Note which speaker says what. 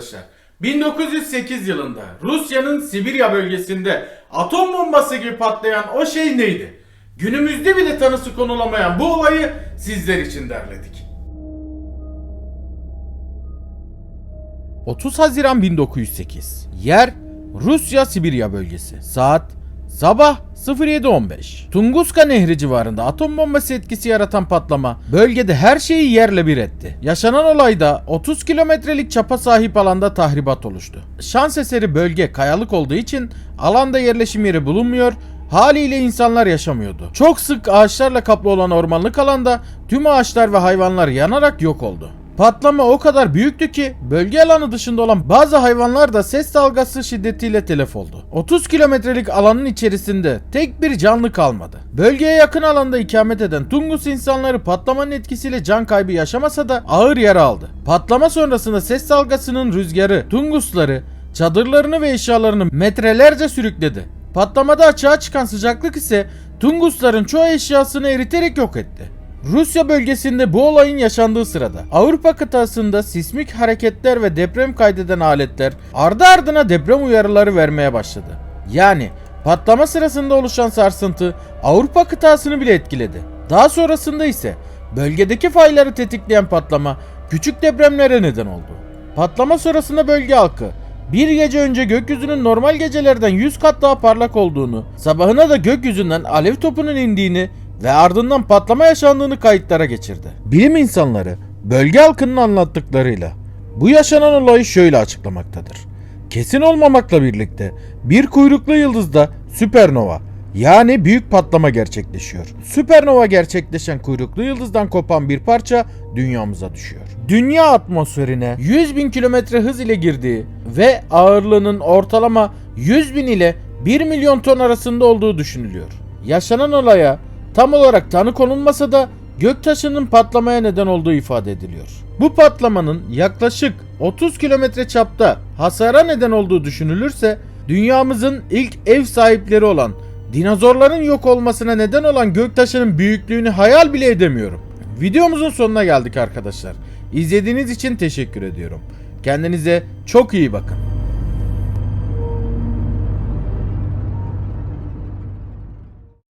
Speaker 1: arkadaşlar. 1908 yılında Rusya'nın Sibirya bölgesinde atom bombası gibi patlayan o şey neydi? Günümüzde bile tanısı konulamayan bu olayı sizler için derledik. 30 Haziran 1908. Yer Rusya Sibirya bölgesi. Saat sabah 07.15. Tunguska Nehri civarında atom bombası etkisi yaratan patlama bölgede her şeyi yerle bir etti. Yaşanan olayda 30 kilometrelik çapa sahip alanda tahribat oluştu. Şans eseri bölge kayalık olduğu için alanda yerleşim yeri bulunmuyor Haliyle insanlar yaşamıyordu. Çok sık ağaçlarla kaplı olan ormanlık alanda tüm ağaçlar ve hayvanlar yanarak yok oldu. Patlama o kadar büyüktü ki bölge alanı dışında olan bazı hayvanlar da ses dalgası şiddetiyle telef oldu. 30 kilometrelik alanın içerisinde tek bir canlı kalmadı. Bölgeye yakın alanda ikamet eden Tungus insanları patlamanın etkisiyle can kaybı yaşamasa da ağır yara aldı. Patlama sonrasında ses dalgasının rüzgarı Tungusları çadırlarını ve eşyalarını metrelerce sürükledi. Patlamada açığa çıkan sıcaklık ise Tungusların çoğu eşyasını eriterek yok etti. Rusya bölgesinde bu olayın yaşandığı sırada Avrupa kıtasında sismik hareketler ve deprem kaydeden aletler ardı ardına deprem uyarıları vermeye başladı. Yani patlama sırasında oluşan sarsıntı Avrupa kıtasını bile etkiledi. Daha sonrasında ise bölgedeki fayları tetikleyen patlama küçük depremlere neden oldu. Patlama sonrasında bölge halkı bir gece önce gökyüzünün normal gecelerden 100 kat daha parlak olduğunu, sabahına da gökyüzünden alev topunun indiğini ve ardından patlama yaşandığını kayıtlara geçirdi. Bilim insanları bölge halkının anlattıklarıyla bu yaşanan olayı şöyle açıklamaktadır. Kesin olmamakla birlikte bir kuyruklu yıldızda süpernova yani büyük patlama gerçekleşiyor. Süpernova gerçekleşen kuyruklu yıldızdan kopan bir parça dünyamıza düşüyor. Dünya atmosferine 100 bin kilometre hız ile girdiği ve ağırlığının ortalama 100 bin ile 1 milyon ton arasında olduğu düşünülüyor. Yaşanan olaya tam olarak tanı konulmasa da göktaşının patlamaya neden olduğu ifade ediliyor. Bu patlamanın yaklaşık 30 kilometre çapta hasara neden olduğu düşünülürse dünyamızın ilk ev sahipleri olan dinozorların yok olmasına neden olan göktaşının büyüklüğünü hayal bile edemiyorum. Videomuzun sonuna geldik arkadaşlar. İzlediğiniz için teşekkür ediyorum. Kendinize çok iyi bakın.